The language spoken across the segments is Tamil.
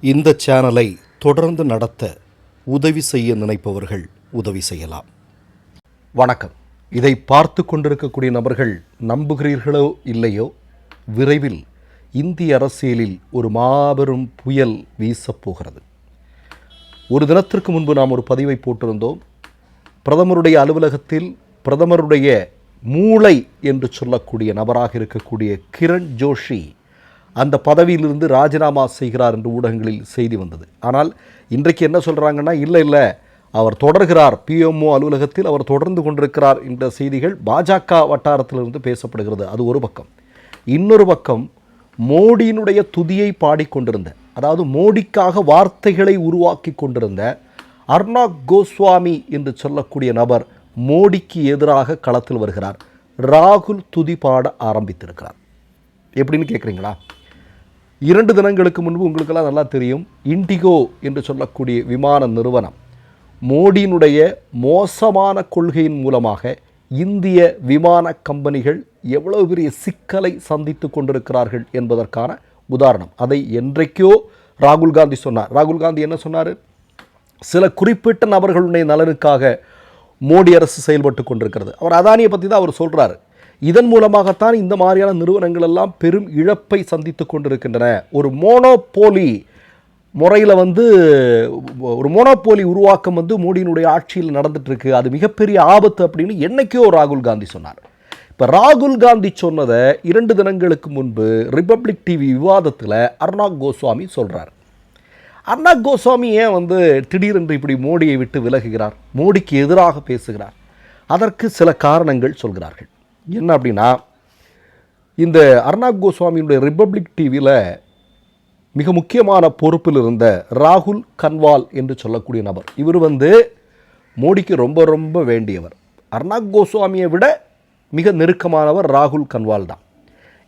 இந்த சேனலை தொடர்ந்து நடத்த உதவி செய்ய நினைப்பவர்கள் உதவி செய்யலாம். வணக்கம். இதை பார்த்து கொண்டிருக்கக்கூடிய நபர்கள் நம்புகிறீர்களோ இல்லையோ? விரைவில் இந்திய அரசியலில் ஒரு மாபெரும் புயல் வீசப் போகிறது. ஒரு தினத்திற்கு முன்பு நாம் ஒரு பதிவை போட்டிருந்தோம். பிரதமருடைய அலுவலகத்தில் பிரதமருடைய மூளை என்று சொல்லக்கூடிய நபராக இருக்கக்கூடிய கிரண் ஜோஷி அந்த பதவியிலிருந்து ராஜினாமா செய்கிறார் என்று ஊடகங்களில் செய்தி வந்தது. ஆனால் இன்றைக்கு என்ன சொல்கிறாங்கன்னா இல்லை இல்லை அவர் தொடர்கிறார். பிஎம்ஓ அலுவலகத்தில் அவர் தொடர்ந்து கொண்டிருக்கிறார் என்ற செய்திகள் பாஜக வட்டாரத்திலிருந்து பேசப்படுகிறது. அது ஒரு பக்கம். இன்னொரு பக்கம் மோடியினுடைய துதியை பாடிக்கொண்டிருந்த அதாவது மோடிக்காக வார்த்தைகளை உருவாக்கி கொண்டிருந்த அர்னாக் கோஸ்வாமி என்று சொல்லக்கூடிய நபர் மோடிக்கு எதிராக களத்தில் வருகிறார். ராகுல் துதி பாட ஆரம்பித்திருக்கிறார். எப்படின்னு கேட்குறீங்களா இரண்டு தினங்களுக்கு முன்பு உங்களுக்கெல்லாம் நல்லா தெரியும். இண்டிகோ என்று சொல்லக்கூடிய விமான நிறுவனம் மோடியினுடைய மோசமான கொள்கையின் மூலமாக இந்திய விமான கம்பெனிகள் எவ்வளவு பெரிய சிக்கலை சந்தித்து கொண்டிருக்கிறார்கள் என்பதற்கான உதாரணம். அதை என்றைக்கோ ராகுல் காந்தி சொன்னார். ராகுல் காந்தி என்ன சொன்னார்? சில குறிப்பிட்ட நபர்களுடைய நலனுக்காக மோடி அரசு செயல்பட்டு கொண்டிருக்கிறது. அவர் அதானியை பற்றி தான் அவர் சொல்கிறார் இதன் மூலமாகத்தான் இந்த மாதிரியான நிறுவனங்கள் எல்லாம் பெரும் இழப்பை சந்தித்து கொண்டிருக்கின்றன. ஒரு மோனோபோலி முறையில் வந்து ஒரு மோனோபோலி உருவாக்கம் வந்து மோடியினுடைய ஆட்சியில் நடந்துட்டுருக்கு. அது மிகப்பெரிய ஆபத்து அப்படின்னு என்னைக்கோ ராகுல் காந்தி சொன்னார். இப்போ ராகுல் காந்தி சொன்னதை இரண்டு தினங்களுக்கு முன்பு ரிப்பப்ளிக் டிவி விவாதத்தில் அர்னாக் கோஸ்வாமி சொல்கிறார் அர்னாக் கோஸ்வாமி ஏன் வந்து திடீரென்று இப்படி மோடியை விட்டு விலகுகிறார்? மோடிக்கு எதிராக பேசுகிறார். அதற்கு சில காரணங்கள் சொல்கிறார்கள். என்ன அப்படின்னா இந்த அர்ணாப் கோஸ்வாமியினுடைய ரிப்பப்ளிக் டிவியில் மிக முக்கியமான பொறுப்பில் இருந்த ராகுல் கன்வால் என்று சொல்லக்கூடிய நபர். இவர் வந்து மோடிக்கு ரொம்ப ரொம்ப வேண்டியவர். அர்ணாப் கோஸ்வாமியை விட மிக நெருக்கமானவர் ராகுல் கன்வால் தான்.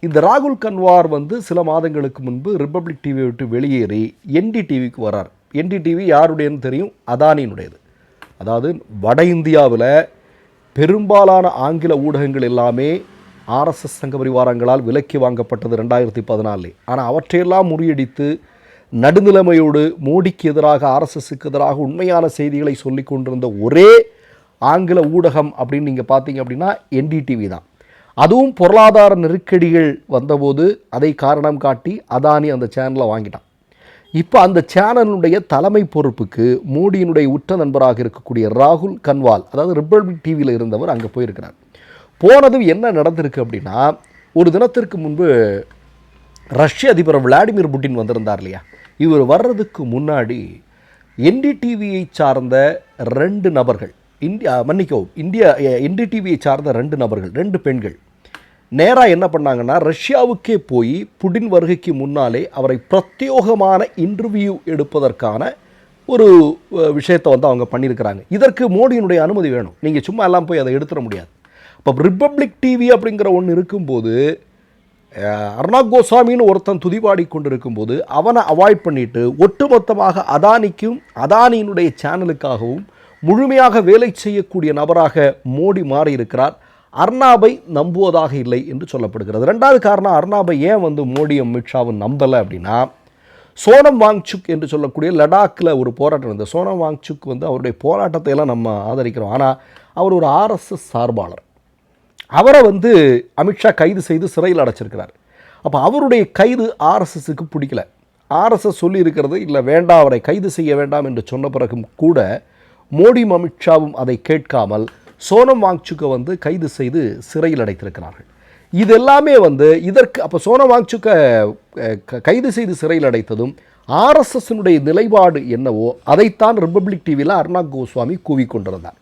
இந்த ராகுல் கன்வார் வந்து சில மாதங்களுக்கு முன்பு ரிப்பப்ளிக் டிவியை விட்டு வெளியேறி என்டி டிவிக்கு வரார் என்டி டிவி யாருடையன்னு தெரியும்? அதானியினுடையது. அதாவது வட இந்தியாவில் பெரும்பாலான ஆங்கில ஊடகங்கள் எல்லாமே ஆர்எஸ்எஸ் சங்க பரிவாரங்களால் விலக்கி வாங்கப்பட்டது ரெண்டாயிரத்தி பதினாலே. ஆனால் அவற்றையெல்லாம் முறியடித்து நடுநிலைமையோடு மோடிக்கு எதிராக ஆர்எஸ்எஸ்க்கு எதிராக உண்மையான செய்திகளை சொல்லி கொண்டிருந்த ஒரே ஆங்கில ஊடகம் அப்படின்னு நீங்கள் பார்த்தீங்க அப்படின்னா என்டிடிவி தான். அதுவும் பொருளாதார நெருக்கடிகள் வந்தபோது அதை காரணம் காட்டி அதானி அந்த சேனலை வாங்கிட்டான். இப்போ அந்த சேனலுடைய தலைமை பொறுப்புக்கு மோடியினுடைய உற்ற நண்பராக இருக்கக்கூடிய ராகுல் கன்வால் அதாவது ரிப்பப்ளிக் டிவியில் இருந்தவர் அங்கே போயிருக்கிறார். போனதும் என்ன நடந்திருக்கு அப்படின்னா ஒரு தினத்திற்கு முன்பு ரஷ்ய அதிபர் விளாடிமிர் புட்டின் வந்திருந்தார் இல்லையா? இவர் வர்றதுக்கு முன்னாடி என்டிடிவியை சார்ந்த ரெண்டு நபர்கள் இந்தியா மன்னிக்கவும் இந்தியா என்டிடிவியை சார்ந்த ரெண்டு நபர்கள் ரெண்டு பெண்கள் நேராக என்ன பண்ணாங்கன்னா ரஷ்யாவுக்கே போய் புடின் வருகைக்கு முன்னாலே அவரை பிரத்யோகமான இன்டர்வியூ எடுப்பதற்கான ஒரு விஷயத்தை வந்து அவங்க பண்ணியிருக்கிறாங்க. இதற்கு மோடியினுடைய அனுமதி வேணும். நீங்கள் சும்மா எல்லாம் போய் அதை எடுத்துட முடியாது. இப்போ ரிப்பப்ளிக் டிவி அப்படிங்கிற ஒன்று இருக்கும்போது அஹ், கோசாமின்னு கோஸ்வாமின்னு ஒருத்தன் துதிபாடி கொண்டிருக்கும்போது அவனை அவாய்ட் பண்ணிட்டு ஒட்டுமொத்தமாக அதானிக்கும் அதானியினுடைய சேனலுக்காகவும் முழுமையாக வேலை செய்யக்கூடிய நபராக மோடி மாறி இருக்கிறார் அர்னாபை நம்புவதாக இல்லை என்று சொல்லப்படுகிறது. ரெண்டாவது காரணம் அர்னாபை ஏன் வந்து மோடி அமித்ஷாவும் நம்பலை அப்படின்னா சோனம் வாங்சுக் என்று சொல்லக்கூடிய லடாக்கில் ஒரு போராட்டம் இருந்தது. சோனம் வாங்சுக் வந்து அவருடைய போராட்டத்தை எல்லாம் நம்ம ஆதரிக்கிறோம். ஆனால் அவர் ஒரு ஆர்எஸ்எஸ் சார்பாளர். அவரை வந்து அமித்ஷா கைது செய்து சிறையில் அடைச்சிருக்கிறார். அப்போ அவருடைய கைது ஆர்எஸ்எஸ்க்கு பிடிக்கல. ஆர்எஸ்எஸ் சொல்லியிருக்கிறது இல்லை வேண்டாம் அவரை கைது செய்ய வேண்டாம் என்று சொன்ன பிறகும் கூட மோடியும் அமித்ஷாவும் அதை கேட்காமல் சோனம் வாங்சுக்கை வந்து கைது செய்து சிறையில் அடைத்திருக்கிறார்கள். இது எல்லாமே வந்து இதற்கு அப்போ சோனம் வாங்சுக்கை க- கைது செய்து சிறையில் அடைத்ததும் ஆர்எஸ்எஸ்னுடைய நிலைப்பாடு என்னவோ அதைத்தான் ரிப்பப்ளிக் டிவியில் அர்னாக் கோஸ்வாமி கூவிக்கொண்டிருந்தார்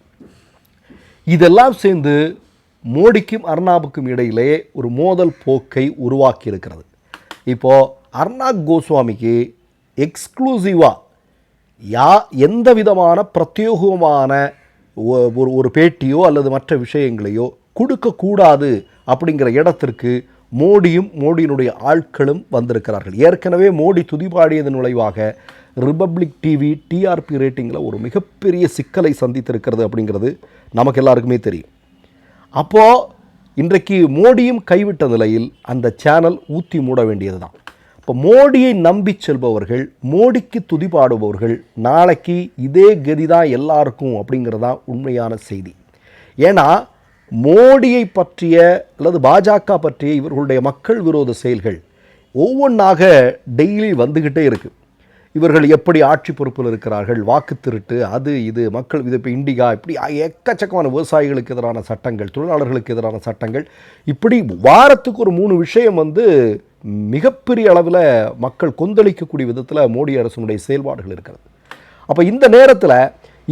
இதெல்லாம் சேர்ந்து மோடிக்கும் அர்னாபுக்கும் இடையிலே ஒரு மோதல் போக்கை உருவாக்கி இருக்கிறது இப்போது அர்னாப் கோஸ்வாமிக்கு எக்ஸ்க்ளூசிவாக யா எந்த விதமான பிரத்யோகமான ஒரு ஒரு பேட்டியோ அல்லது மற்ற விஷயங்களையோ கொடுக்கக்கூடாது அப்படிங்கிற இடத்திற்கு மோடியும் மோடியினுடைய ஆட்களும் வந்திருக்கிறார்கள். ஏற்கனவே மோடி துதிபாடியதன் நுழைவாக ரிப்பப்ளிக் டிவி டிஆர்பி ரேட்டிங்கில் ஒரு மிகப்பெரிய சிக்கலை சந்தித்திருக்கிறது அப்படிங்கிறது நமக்கு எல்லாருக்குமே தெரியும். அப்போது இன்றைக்கு மோடியும் கைவிட்ட நிலையில் அந்த சேனல் ஊற்றி மூட வேண்டியது தான் இப்போ மோடியை நம்பி செல்பவர்கள் மோடிக்கு துதிபாடுபவர்கள் நாளைக்கு இதே கதி தான் எல்லாருக்கும் அப்படிங்கிறதா உண்மையான செய்தி. ஏன்னா மோடியை பற்றிய அல்லது பாஜக பற்றிய இவர்களுடைய மக்கள் விரோத செயல்கள் ஒவ்வொன்றாக டெய்லி வந்துக்கிட்டே இருக்குது இவர்கள் எப்படி ஆட்சி பொறுப்பில் இருக்கிறார்கள்? வாக்கு திருட்டு அது இது மக்கள் இது இப்போ இண்டிகா இப்படி எக்கச்சக்கமான விவசாயிகளுக்கு எதிரான சட்டங்கள் தொழிலாளர்களுக்கு எதிரான சட்டங்கள். இப்படி வாரத்துக்கு ஒரு மூணு விஷயம் வந்து மிகப்பெரிய அளவில் மக்கள் கொந்தளிக்கக்கூடிய விதத்தில் மோடி அரசனுடைய செயல்பாடுகள் இருக்கிறது. அப்போ இந்த நேரத்தில்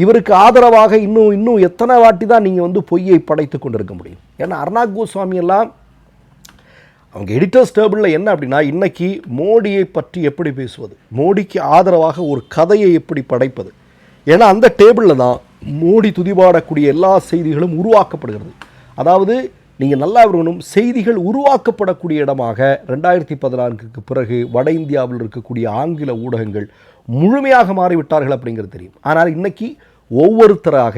இவருக்கு ஆதரவாக இன்னும் இன்னும் எத்தனை வாட்டி தான் நீங்கள் வந்து பொய்யை படைத்து கொண்டிருக்க முடியும்? ஏன்னா அர்ணாக் கோஸ்வாமி எல்லாம் அவங்க எடிட்டர்ஸ் டேபிளில் என்ன அப்படின்னா இன்றைக்கி மோடியை பற்றி எப்படி பேசுவது? மோடிக்கு ஆதரவாக ஒரு கதையை எப்படி படைப்பது? ஏன்னா அந்த டேபிளில் தான் மோடி துதிபாடக்கூடிய எல்லா செய்திகளும் உருவாக்கப்படுகிறது. அதாவது நீங்கள் நல்லா இருக்கணும் செய்திகள் உருவாக்கப்படக்கூடிய இடமாக ரெண்டாயிரத்தி பதினான்குக்கு பிறகு வட இந்தியாவில் இருக்கக்கூடிய ஆங்கில ஊடகங்கள் முழுமையாக மாறிவிட்டார்கள் அப்படிங்கிறது தெரியும். ஆனால் இன்றைக்கி ஒவ்வொருத்தராக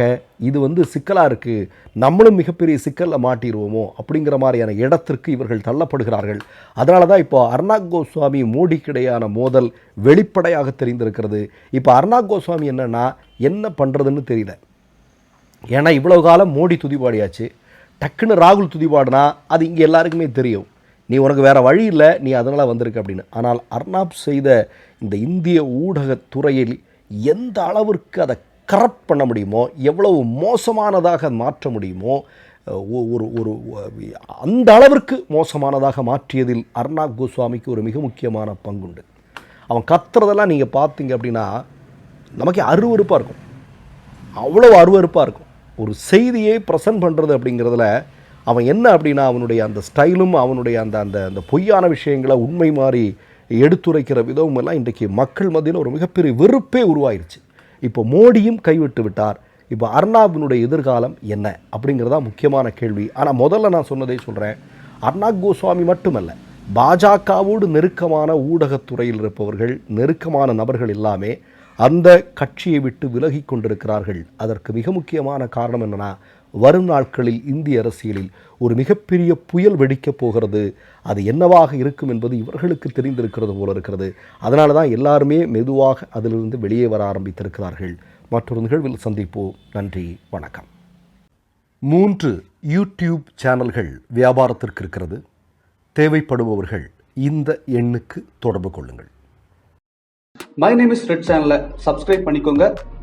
இது வந்து சிக்கலாக இருக்குது நம்மளும் மிகப்பெரிய சிக்கலில் மாட்டிடுவோமோ அப்படிங்கிற மாதிரியான இடத்திற்கு இவர்கள் தள்ளப்படுகிறார்கள். அதனால தான் இப்போ அர்ணாக் கோஸ்வாமி மோடிக்கிடையான மோதல் வெளிப்படையாக தெரிந்திருக்கிறது. இப்போ அர்ணா கோஸ்வாமி என்னன்னா என்ன பண்ணுறதுன்னு தெரியல. ஏன்னா இவ்வளோ காலம் மோடி துதிப்பாடியாச்சு டக்குன்னு ராகுல் துதிப்பாடுனா அது இங்கே எல்லாருக்குமே தெரியும். நீ உனக்கு வேறு வழி இல்லை நீ அதனால் வந்திருக்க அப்படின்னு. ஆனால் அர்னாப் செய்த இந்த இந்திய ஊடகத்துறையில் எந்த அளவிற்கு அதை கரப்ட் பண்ண முடியுமோ எவ்வளவு மோசமானதாக மாற்ற முடியுமோ ஒரு ஒரு அந்த அளவிற்கு மோசமானதாக மாற்றியதில் அர்னாப் கோஸ்வாமிக்கு ஒரு மிக முக்கியமான பங்குண்டு. அவன் கத்துறதெல்லாம் நீங்கள் பார்த்தீங்க அப்படின்னா நமக்கே அருவருப்பாக இருக்கும். அவ்வளோ அருவருப்பாக இருக்கும். ஒரு செய்தியை ப்ரெசன்ட் பண்ணுறது அப்படிங்கிறதுல அவன் என்ன அப்படின்னா அவனுடைய அந்த ஸ்டைலும் அவனுடைய அந்த அந்த அந்த பொய்யான விஷயங்களை உண்மை மாதிரி எடுத்துரைக்கிற விதமும் எல்லாம் இன்றைக்கு மக்கள் மத்தியில் ஒரு மிகப்பெரிய வெறுப்பே உருவாயிருச்சு. இப்போ மோடியும் கைவிட்டு விட்டார். இப்போ அர்ணாபினுடைய எதிர்காலம் என்ன? அப்படிங்கிறதா முக்கியமான கேள்வி. ஆனால் முதல்ல நான் சொன்னதை சொல்கிறேன் அர்ணாப் கோஸ்வாமி மட்டுமல்ல பாஜகவோடு நெருக்கமான ஊடகத்துறையில் இருப்பவர்கள் நெருக்கமான நபர்கள் எல்லாமே அந்த கட்சியை விட்டு விலகி கொண்டிருக்கிறார்கள். அதற்கு மிக முக்கியமான காரணம் என்னென்னா வரும் நாட்களில் இந்திய அரசியலில் ஒரு மிகப்பெரிய புயல் வெடிக்கப் போகிறது. அது என்னவாக இருக்கும் என்பது இவர்களுக்கு தெரிந்திருக்கிறது போல இருக்கிறது. அதனால தான் எல்லாருமே மெதுவாக அதிலிருந்து வெளியே வர ஆரம்பித்திருக்கிறார்கள். மற்றொரு நிகழ்வில் சந்திப்போம். நன்றி வணக்கம். மூன்று யூடியூப் சேனல்கள் வியாபாரத்திற்கு இருக்கிறது. தேவைப்படுபவர்கள் இந்த எண்ணுக்கு தொடர்பு கொள்ளுங்கள். மை நேம் இஸ் ரெட் சேனலை சப்ஸ்கிரைப் பண்ணிக்கோங்க.